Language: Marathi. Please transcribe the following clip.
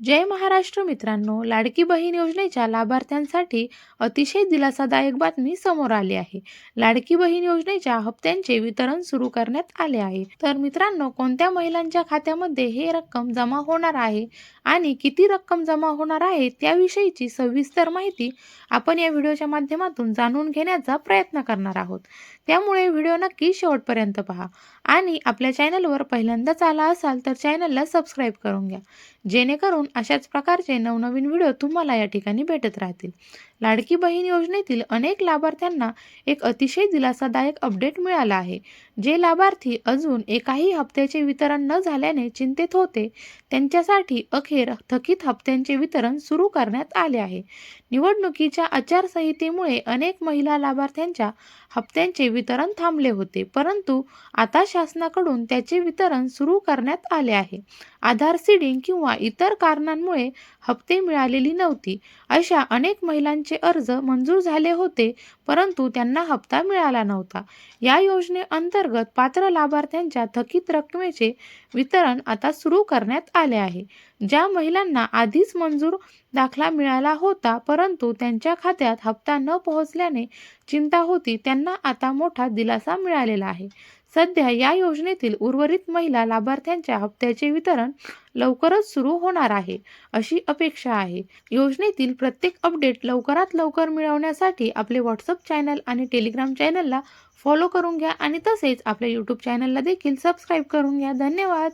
जय महाराष्ट्र मित्रांनो लाडकी बहीण योजनेच्या लाभार्थ्यांसाठी अतिशय दिलासादायक बातमी समोर आली आहे. लाडकी बहीण योजनेच्या हप्त्यांचे वितरण सुरू करण्यात आले आहे. तर मित्रांनो कोणत्या महिलांच्या खात्यामध्ये हे रक्कम जमा होणार आहे आणि किती रक्कम जमा होणार आहे त्याविषयीची सविस्तर माहिती आपण या व्हिडिओच्या माध्यमातून जाणून घेण्याचा प्रयत्न करणार आहोत. त्यामुळे व्हिडिओ नक्की शेवटपर्यंत पहा आणि आपल्या चॅनलवर पहिल्यांदाच आला असाल तर चॅनलला सबस्क्राईब करून घ्या. जेणेकरून अशाच प्रकारचे नवनवीन व्हिडिओ तुम्हाला या ठिकाणी भेटत राहतील. लाडकी बहीण योजनेतील अनेक लाभार्थ्यांना एक अतिशय दिलासादायक अपडेट मिळाला आहे. जे लाभार्थी अजून एकाही हप्त्याचे वितरण न झाल्याने चिंतेत होते त्यांच्यासाठी अखेर थकीत हप्त्यांचे वितरण सुरू करण्यात आले आहे. निवडणुकीच्या आचारसंहितेमुळे अनेक महिला लाभार्थ्यांच्या हप्त्यांचे वितरण थांबले होते परंतु आता शासनाकडून त्याचे वितरण सुरू करण्यात आले आहे. आधार सीडिंग किंवा इतर कारणांमुळे हप्ते मिळालेली नव्हती अशा अनेक महिलांची अर्ज मंजूर झाले होते परंतु त्यांना हप्ता मिळाला नव्हता. या योजनेअंतर्गत पात्र लाभार्थ्यांच्या थकीत रकमेचे वितरण आता सुरू करण्यात आले आहे. ज्या महिलांना आधीच मंजूर दाखला मिळाला होता परंतु त्यांच्या खात्यात हप्ता न पोहोचल्याने चिंता होती त्यांना आता मोठा दिलासा मिळालेला आहे. सध्या या योजनेतील उर्वरित महिला लाभार्थ्यांच्या हप्त्याचे वितरण लवकरच सुरू होणार आहे अशी अपेक्षा आहे. योजनेतील प्रत्येक अपडेट लवकरात लवकर मिळवण्यासाठी आपले व्हॉट्सअप चॅनल आणि टेलिग्राम चॅनलला फॉलो करून घ्या आणि तसेच आपल्या यूट्यूब चॅनलला देखील सबस्क्राईब करून घ्या. धन्यवाद!